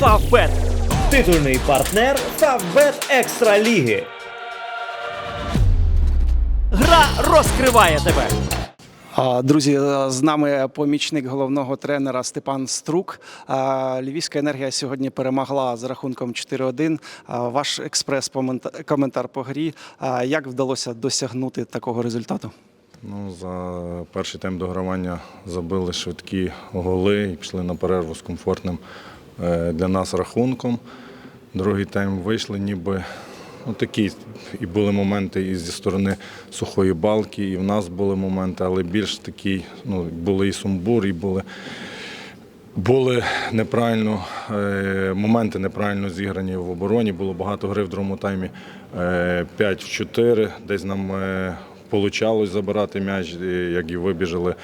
Фавбет. Титульний партнер Фавбет Екстра Ліги. Гра розкриває тебе. Друзі, з нами помічник головного тренера Степан Струк. Львівська енергія сьогодні перемогла з рахунком 4-1. Ваш експрес-коментар по грі. Як вдалося досягнути такого результату? Ну, за перший тайм догравання забили швидкі голи і пішли на перерву з комфортним е, для нас рахунком. Другий тайм вийшли, ніби ну, такі. І були моменти і зі сторони сухої балки, і в нас були моменти, але більш такі, ну, були і сумбур, і були. Були неправильно е, моменти неправильно зіграні в обороні. Було багато гри в другому таймі е, 5 в 4. Десь нам е, получалось забирати м'яч, як і вибіжали,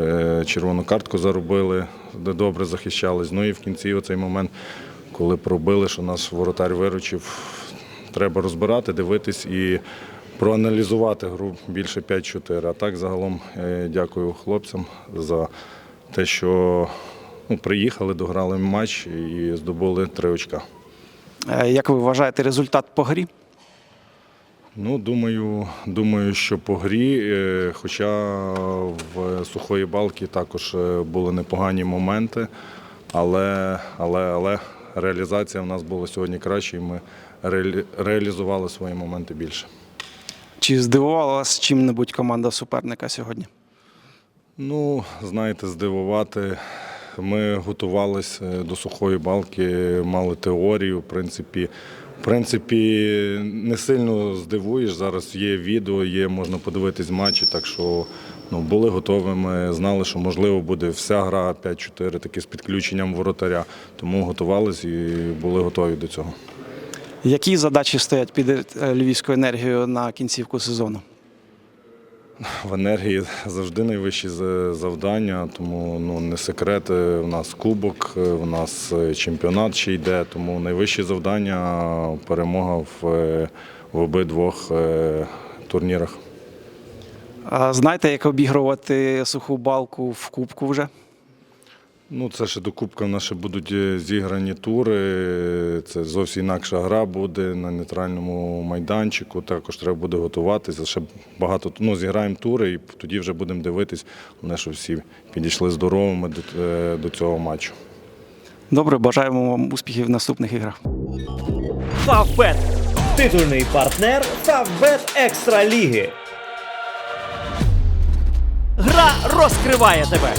е, червону картку заробили, де добре захищались. Ну і в кінці оцей момент, коли пробили, що наш воротар виручив, треба розбирати, дивитись і проаналізувати гру більше 5-4. А так загалом е, дякую хлопцям за те, що ну, приїхали, дограли матч і здобули три очка. Е, Як ви вважаєте результат по грі? Ну, думаю, думаю, що по грі, е, хоча в сухої балки також е, були непогані моменти, але, але, але реалізація в нас була сьогодні краще, і ми реалізували свої моменти більше. Чи здивувала вас чим-небудь команда суперника сьогодні? Ну, знаєте, здивувати. Ми готувалися до сухої балки, мали теорію. В принципі, в принципі, не сильно здивуєш. Зараз є відео, є, можна подивитись матчі, так що ну, були готовими, знали, що можливо буде вся гра 5-4, таки з підключенням воротаря. Тому готувалися і були готові до цього. Які задачі стоять під е, львівською енергією на кінцівку сезону? В енергії завжди найвищі завдання, тому ну, не секрет. е, У нас кубок, в у нас е, чемпіонат ще йде, тому найвищі завдання перемога в, е, в обидвох е, турнірах. А Знаєте, як обігрувати суху балку в кубку вже? Ну, це ще до Кубка в нас ще будуть е, зіграні тури. Це зовсім інакша гра буде на нейтральному майданчику. Також треба буде готуватися. Ще багато ну, зіграємо тури і тоді вже будемо дивитись, головне, що всі підійшли здоровими до, е, до цього матчу. Добре, бажаємо вам успіхів в наступних іграх. Фавбет. Титульний партнер Фавбет Екстра Ліги. Гра розкриває тебе.